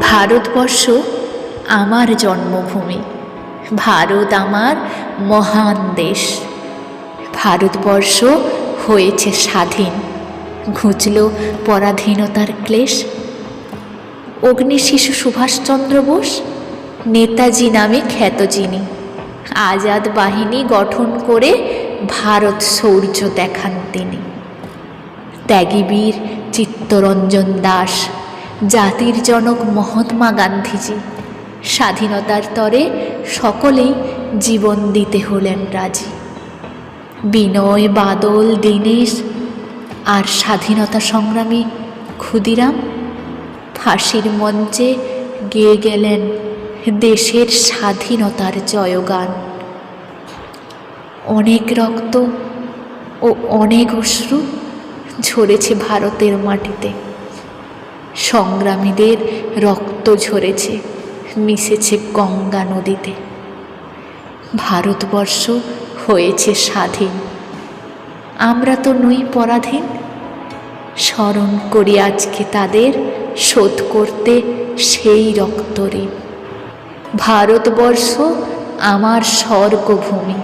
ভারতবর্ষ আমার জন্মভূমি। ভারত আমার মহান দেশ। ভারতবর্ষ হয়েছে স্বাধীন। ঘুচল পরাধীনতার ক্লেশ। অগ্নি শিশু সুভাষচন্দ্র বোস, নেতাজি নামে খ্যাত যিনি। আজাদ বাহিনী গঠন করে ভারত শৌর্য দেখান তিনি। ত্যাগীবীর চিত্তরঞ্জন দাস। জাতির জনক মহাত্মা গান্ধীজি। স্বাধীনতার তরে সকলেই জীবন দিতে হলেন রাজি। বিনয়, বাদল, দীনেশ আর স্বাধীনতা সংগ্রামী ক্ষুদিরাম ফাঁসির মঞ্চে গেয়ে গেলেন দেশের স্বাধীনতার জয়গান। অনেক রক্ত ও অনেক অশ্রু ঝরেছে ভারতের মাটিতে। সংগ্রামীদের রক্ত ঝরেছে, মিশেছে গঙ্গা নদীতে। ভারতবর্ষ হয়েছে স্বাধীন। আমরা তো নই পরাধীন। স্মরণ করি আজকে তাদের শোধ করতে সেই রক্ত ঋণ। ভারতবর্ষ আমার স্বর্গভূমি।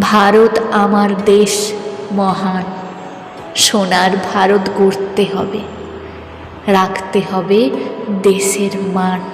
ভারত আমার দেশ মহান। সোনার ভারত গড়তে হবে। রাখতে হবে দেশের মান।